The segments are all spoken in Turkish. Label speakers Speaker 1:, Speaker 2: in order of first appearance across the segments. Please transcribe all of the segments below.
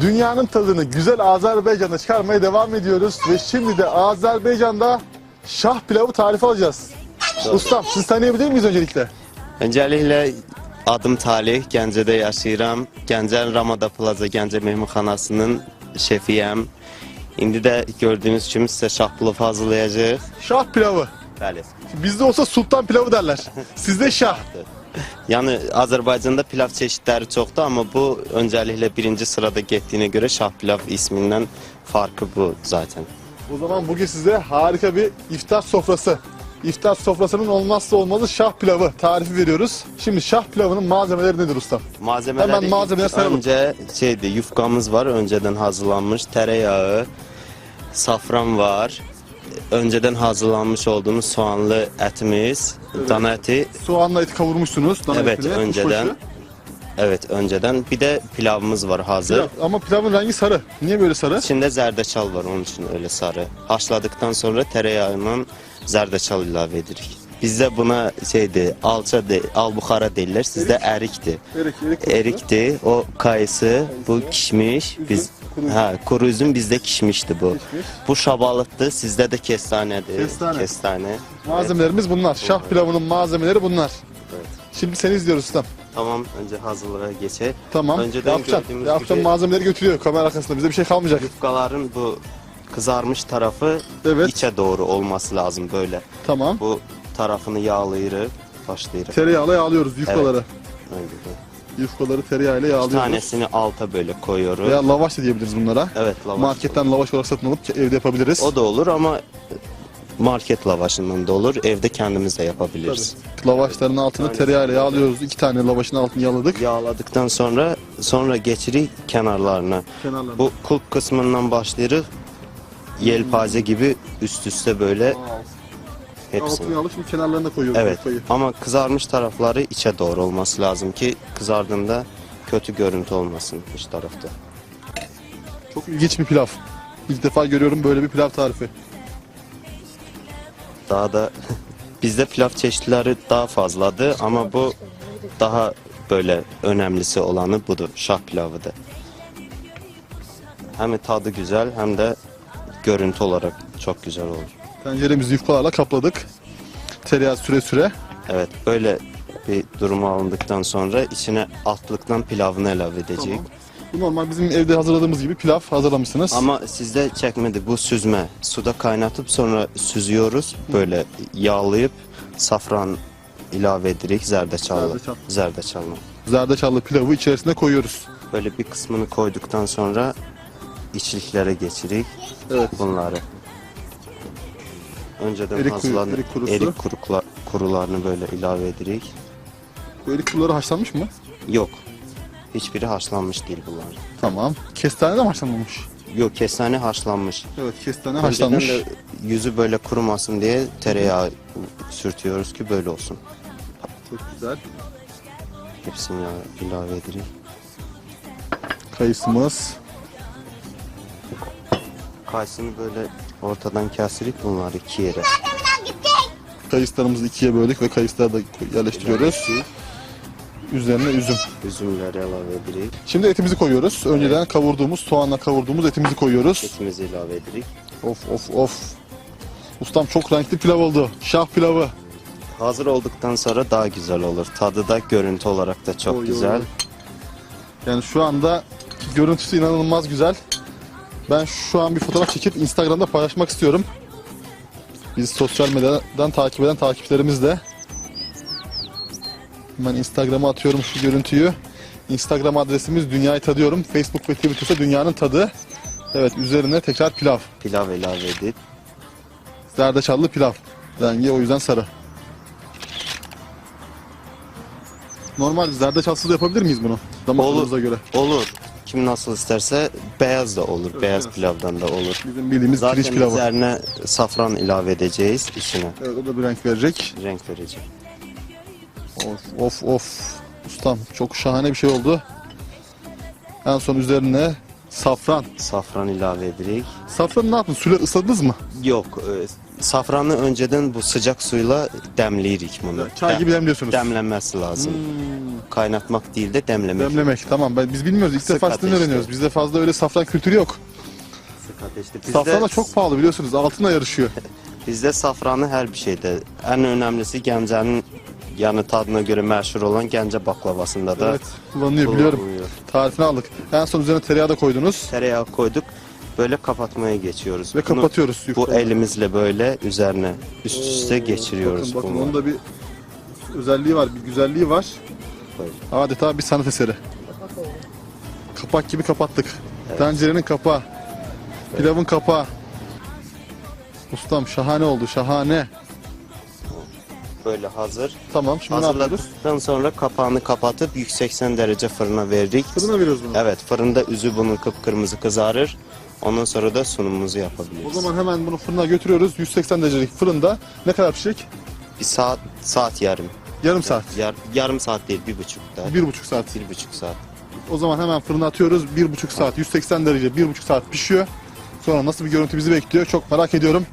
Speaker 1: Dünyanın tadını güzel Azerbaycan'da çıkarmaya devam ediyoruz ve şimdi de Azerbaycan'da şah pilavı tarifi alacağız. Ustam siz tanıyabilir miyiz öncelikle?
Speaker 2: Öncəliklə adım Talih, Gəncədə yaşayıram. Gəncə Ramada Plaza Gəncə Mehmanxanasının şefiyəm. İndi də gördüyünüz kimi sizə şah plov hazırlayacağıq.
Speaker 1: Şah pilavı.
Speaker 2: Bəli.
Speaker 1: Bizde olsa sultan pilavı derler. Sizde şah.
Speaker 2: Yəni Azərbaycanda pilav çeşidləri çoxdur, amma bu öncəliklə birinci sırada getdiyinə görə şah pilav ismindən farkı bu zaten.
Speaker 1: O zaman bugün size harika bir iftar sofrası. İftar sofrasının olmazsa olmazı şah pilavı tarifi veriyoruz. Şimdi şah pilavının malzemeleri nedir ustam?
Speaker 2: Malzemələri
Speaker 1: Hemen malzemeleri sayalım.
Speaker 2: Öncə şeydir, yufqamız var, öncədən hazırlanmış tərəyağı, safran var. Öncədən hazırlanmış olduğumuz soğanlı ətimiz, dana əti.
Speaker 1: Soğanla eti kavurmuşsunuz. dana
Speaker 2: Evet,
Speaker 1: etiyle,
Speaker 2: önceden.
Speaker 1: kuşbaşı.
Speaker 2: Evet, öncədən. Bir də pilavımız var hazır.
Speaker 1: Pilav. Ama pilavın rengi sarı. Niye böyle sarı?
Speaker 2: İçində zərdəçal var, onun üçün öyle sarı. Haşladıktan sonra tərəyağından zərdəçal ilave edirik. Bizdə buna şeydir, alça de, albuxara deyirlər, sizdə ərikdir.
Speaker 1: Erik, erik.
Speaker 2: Erikdir, o kayısı, bu kişmiş. Biz
Speaker 1: kuru
Speaker 2: ha, kuru üzüm bizdə kişmişdi bu.
Speaker 1: Kişmiş.
Speaker 2: Bu şabalıqdır, sizdə də kestanədir.
Speaker 1: Kestane.
Speaker 2: Kestane.
Speaker 1: Malzemelerimiz bunlar. Şah pilavının malzemeleri bunlar.
Speaker 2: Evet.
Speaker 1: Şimdi seni izliyoruz ustam.
Speaker 2: Tamam, önce hazırlığa geçelim.
Speaker 1: Tamam.
Speaker 2: Önceden
Speaker 1: Yapacaksın.
Speaker 2: gördüğümüz
Speaker 1: Yapacaksın
Speaker 2: gibi-
Speaker 1: malzemeleri götürüyor kamera arkasında. Bize bir şey kalmayacak.
Speaker 2: Yufkaların bu kızarmış tarafı
Speaker 1: Evet.
Speaker 2: içe doğru olması lazım böyle.
Speaker 1: Tamam.
Speaker 2: Bu tarafını yağlayırıq, başlayırıq.
Speaker 1: Tereyağıyla yağlıyoruz yufkaları.
Speaker 2: Öyle.
Speaker 1: Yufkaları tereyağıyla
Speaker 2: Bir
Speaker 1: yağlıyoruz.
Speaker 2: tanesini alta böyle koyuyoruz.
Speaker 1: Veya lavaş da diyebiliriz bunlara.
Speaker 2: Evet lavaş.
Speaker 1: Marketten lavaş olarak satın alıp evde yapabiliriz.
Speaker 2: O da olur ama market lavaşından da olur. Evde kendimiz de yapabiliriz.
Speaker 1: Lavaşların altını tereyağıyla yağlıyoruz. İki tane lavaşın altını yağladık.
Speaker 2: Yağladıktan sonra sonra geçirik kenarlarına.
Speaker 1: Kenarlarına.
Speaker 2: Bu kulp kısmından başlayırıq. Yelpaze gibi üst üste böyle
Speaker 1: Altını
Speaker 2: hepsini.
Speaker 1: alıp şimdi kenarlarına koyuyoruz.
Speaker 2: Evet
Speaker 1: yufkayı.
Speaker 2: ama kızarmış tarafları içe doğru olması lazım ki kızardığında kötü görüntü olmasın iç tarafta.
Speaker 1: Çok ilginç bir pilav. İlk defa görüyorum böyle bir pilav tarifi.
Speaker 2: Daha da bizde pilav çeşitleri daha fazladır ama bu daha böyle önemlisi olanı budur. Şah pilavıdır. Hem tadı güzel hem de görüntü olarak çok güzel olur.
Speaker 1: Tenceremizi yufkalarla kapladık. Tereyağı süre süre.
Speaker 2: Evet böyle bir duruma alındıktan sonra içine altlıktan pilavını ilave edecek.
Speaker 1: Tamam. Bu normal bizim evde hazırladığımız gibi pilav hazırlamışsınız.
Speaker 2: Ama sizde çekmedi bu süzme. Suda kaynatıp sonra süzüyoruz. Böyle yağlayıp safran ilave edirik zerdeçallı.
Speaker 1: Zerdeçal.
Speaker 2: Zerdeçallı.
Speaker 1: Zerdeçallı pilavı içerisine koyuyoruz.
Speaker 2: Böyle bir kısmını koyduktan sonra içliklere geçirik
Speaker 1: Evet.
Speaker 2: bunları. Önceden
Speaker 1: Erik
Speaker 2: hazırlanır.
Speaker 1: erik kurusu.
Speaker 2: erik kurukla, kurularını böyle ilave edirik.
Speaker 1: Bu erik kuruları haşlanmış mı?
Speaker 2: Yok. Hiçbiri haşlanmış değil bunlar.
Speaker 1: Tamam. Kestane de mi haşlanmamış?
Speaker 2: Yok kestane haşlanmış.
Speaker 1: Evet kestane
Speaker 2: Önceden
Speaker 1: haşlanmış.
Speaker 2: de yüzü böyle kurumasın diye tereyağı sürtüyoruz ki böyle olsun.
Speaker 1: Çok güzel.
Speaker 2: Hepsini ya- ilave edirik.
Speaker 1: Kayısımız.
Speaker 2: Kayısını böyle ortadan kesirik bunları iki yere.
Speaker 1: Kayıslarımızı ikiye böldük ve kayısları da yerleştiriyoruz. Üzerine üzüm.
Speaker 2: Üzümleri ilave edirik.
Speaker 1: Şimdi etimizi koyuyoruz. Önceden kavurduğumuz, soğanla kavurduğumuz etimizi koyuyoruz.
Speaker 2: Etimizi ilave edirik.
Speaker 1: Of of of. Ustam çok renkli pilav oldu. Şah pilavı.
Speaker 2: Hazır olduktan sonra daha güzel olur. Tadı da görüntü olarak da çok
Speaker 1: Oy, oy,
Speaker 2: güzel.
Speaker 1: oy. Yani şu anda görüntüsü inanılmaz güzel. Ben şu an bir fotoğraf çekip Instagram'da paylaşmak istiyorum. Biz sosyal medyadan takip eden takipçilerimiz de. Hemen Instagram'a atıyorum şu görüntüyü. Instagram adresimiz Dünyayı Tadıyorum. Facebook ve Twitter'da Dünyanın Tadı. Evet üzerine tekrar pilav.
Speaker 2: Pilav ilave edip
Speaker 1: Zerdeçallı pilav. Rengi o yüzden sarı. Normal zerdeçalsız da yapabilir miyiz bunu? Damak
Speaker 2: Olur.
Speaker 1: tadımıza göre.
Speaker 2: olur. Kim nasıl isterse beyaz da olur. beyaz
Speaker 1: beyaz.
Speaker 2: pilavdan da olur.
Speaker 1: Bizim bildiğimiz
Speaker 2: Zaten
Speaker 1: pirinç pilavı.
Speaker 2: üzerine safran ilave edeceğiz içine.
Speaker 1: Evet o da bir renk verecek.
Speaker 2: Renk verecek.
Speaker 1: Of of of. Ustam çok şahane bir şey oldu. En son üzerine safran.
Speaker 2: Safran ilave edirik.
Speaker 1: Safranı ne yaptınız? Suyla ısladınız mı?
Speaker 2: Yok, e, Safranı önceden bu sıcak suyla demleyirik bunu.
Speaker 1: Çay gibi demliyorsunuz.
Speaker 2: Demlenmesi lazım.
Speaker 1: Hmm,
Speaker 2: Kaynatmak değil de demlemek.
Speaker 1: demlemek. Tamam. Ben, biz bilmiyoruz. İlk
Speaker 2: Sık
Speaker 1: defa sizden
Speaker 2: ateşte.
Speaker 1: öğreniyoruz. Bizde fazla öyle safran kültürü yok.
Speaker 2: Sık ateşte. Bizde,
Speaker 1: Safran da çok pahalı biliyorsunuz. Altınla yarışıyor.
Speaker 2: Bizde safranı her bir şeyde. En önemlisi Gəncənin yani tadına göre meşhur olan Gəncə baklavasında da
Speaker 1: evet. Kullanılıyor biliyorum.
Speaker 2: kullanılıyor.
Speaker 1: Tarifini aldık. En son üzerine tereyağı da koydunuz.
Speaker 2: Tereyağı koyduk. Böyle kapatmaya geçiyoruz.
Speaker 1: Ve
Speaker 2: Bunu
Speaker 1: kapatıyoruz.
Speaker 2: Bu
Speaker 1: yufkaları.
Speaker 2: elimizle böyle üzerine üst üste geçiriyoruz
Speaker 1: Bakın, bakın
Speaker 2: bunu.
Speaker 1: onun da bir özelliği var, bir güzelliği var.
Speaker 2: Böyle.
Speaker 1: Adeta bir sanat eseri. Kapak gibi kapattık. Tencerenin kapağı. Pilavın kapağı. Ustam şahane oldu, şahane.
Speaker 2: Böyle hazır.
Speaker 1: Tamam, şimdi ne yapıyoruz?
Speaker 2: Hazırladıktan sonra kapağını kapatıp 180 derece fırına verdik.
Speaker 1: Fırına veriyoruz bunu.
Speaker 2: Evet fırında üzü bunun kıpkırmızı kızarır. Ondan sonra da sunumumuzu
Speaker 1: O
Speaker 2: yapabiliriz.
Speaker 1: zaman hemen bunu fırına götürüyoruz. 180 derecelik fırında. Ne kadar pişecek?
Speaker 2: Bir saat, saat yarım.
Speaker 1: Yarım saat.
Speaker 2: Yar, yarım saat değil, bir buçuk da.
Speaker 1: Bir buçuk saat.
Speaker 2: Bir buçuk saat.
Speaker 1: O zaman hemen fırına atıyoruz. Bir buçuk saat, 180 derece, bir buçuk saat pişiyor. Sonra nasıl bir görüntü bizi bekliyor çok merak ediyorum.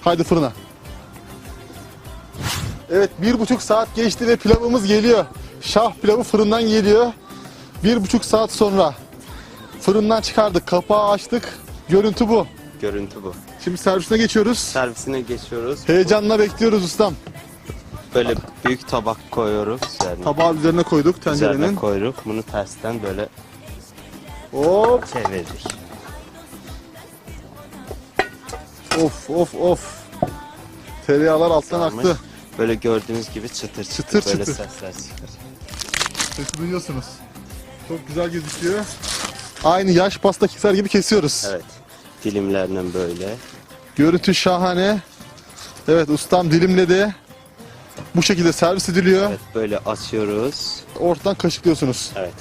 Speaker 1: Haydi fırına. Evet bir buçuk saat geçti ve pilavımız geliyor. Şah pilavı fırından geliyor. Bir buçuk saat sonra fırından çıkardık, kapağı açtık. Görüntü bu.
Speaker 2: Görüntü bu.
Speaker 1: Şimdi servisine geçiyoruz.
Speaker 2: Servisine geçiyoruz.
Speaker 1: Heyecanla bekliyoruz ustam.
Speaker 2: Böyle büyük tabak koyuyoruz üzerine.
Speaker 1: Tabağı üzerine koyduk
Speaker 2: Üzerine
Speaker 1: tencerenin.
Speaker 2: koyduk. Bunu tersten böyle
Speaker 1: Hop.
Speaker 2: çevirdik.
Speaker 1: Of of of. Tereyağlar alttan
Speaker 2: Sarmış.
Speaker 1: aktı.
Speaker 2: Böyle gördüğünüz gibi çıtır çıtır,
Speaker 1: Çıtır
Speaker 2: böyle
Speaker 1: çıtır.
Speaker 2: sesler çıkar.
Speaker 1: Sesi duyuyorsunuz. Çok güzel gözüküyor. Aynı yaş pasta keser gibi kesiyoruz.
Speaker 2: Evet. Dilimlerle böyle.
Speaker 1: Görüntü şahane. Evet ustam dilimledi. Bu şekilde servis ediliyor.
Speaker 2: Evet böyle açıyoruz.
Speaker 1: Ortadan kaşıklıyorsunuz.
Speaker 2: Evet.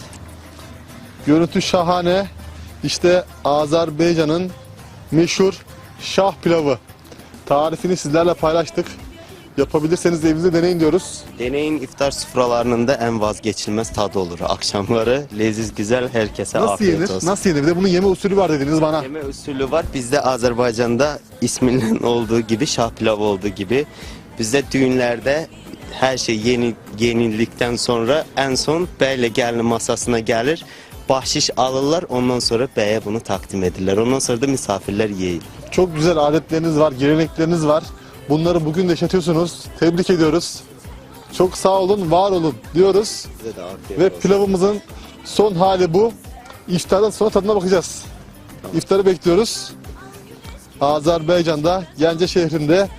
Speaker 1: Görüntü şahane. İşte Azerbaycan'ın meşhur şah pilavı. Tarifini sizlerle paylaştık. Yapabilirseniz evinizde deneyin diyoruz.
Speaker 2: Deneyin iftar sofralarının da en vazgeçilmez tadı olur. Akşamları leziz güzel herkese
Speaker 1: Nasıl
Speaker 2: afiyet
Speaker 1: yenir?
Speaker 2: olsun.
Speaker 1: Nasıl yenir? Bir de bunun yeme usulü var dediniz bana.
Speaker 2: Yeme usulü var. Bizde Azerbaycan'da isminin olduğu gibi şah pilavı olduğu gibi bizde düğünlerde her şey yeni yenilikten sonra en son beyle gelin masasına gelir. Bahşiş alırlar ondan sonra beye bunu takdim edirler. Ondan sonra da misafirler yiyin.
Speaker 1: Çok güzel adetleriniz var, gelenekleriniz var. Bunları bugün de yaşatıyorsunuz. Tebrik ediyoruz. Çok sağ olun, var olun diyoruz.
Speaker 2: Size de afiyet
Speaker 1: Ve pilavımızın son hali bu. İftardan sonra tadına bakacağız. İftarı bekliyoruz. Azerbaycan'da, Gence şehrinde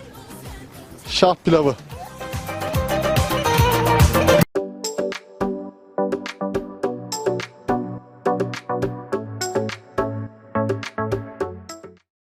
Speaker 1: şah pilavı.